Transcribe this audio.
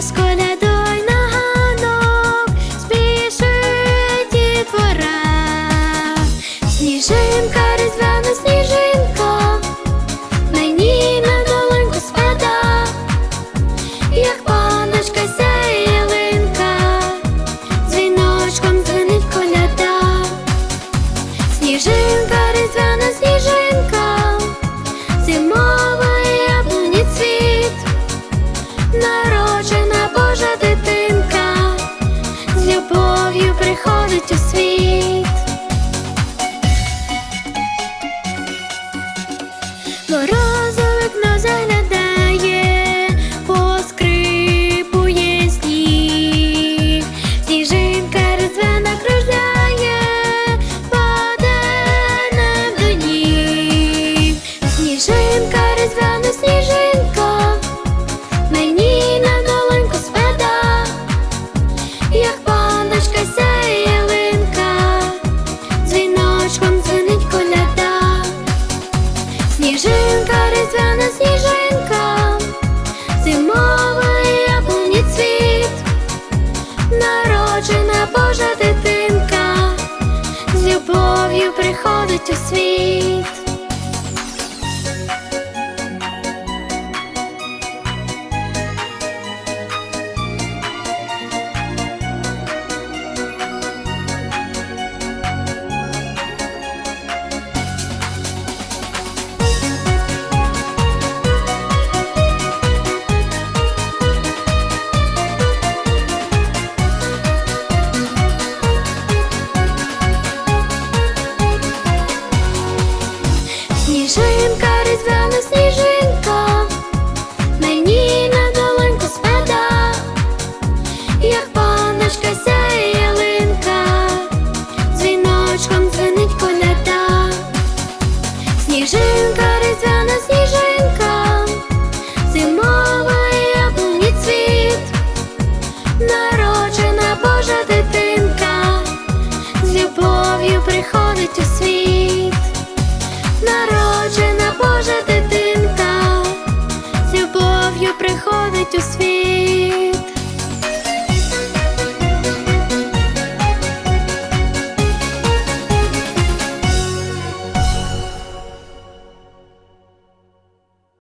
Час колядуй на ганок, спішить і сніжинка, різдвяна сніжинка, мені на долоньку спада, як паночка сяє ялинка, дзвіночком дзвенить коляда, сніжинка, різдвяна сніжинка. виходить у світ, морозове вікно заглядає, поскрипує сніг, сніжинка різдвяна кружляє, паде нам до сніжинка різдвяна сніжинка, мені на долоньку спада, як паночка ся. любов'ю приходить у світ. Сніжинка, різдвяна сніжинка, мені на долоньку спада, як паночка сяє ялинка, дзвіночком дзвенить коляда. Сніжинка, різдвяна сніжинка, зимовий яблуні цвіт. Народжена Божа дитинка, з любов'ю приходить у світ.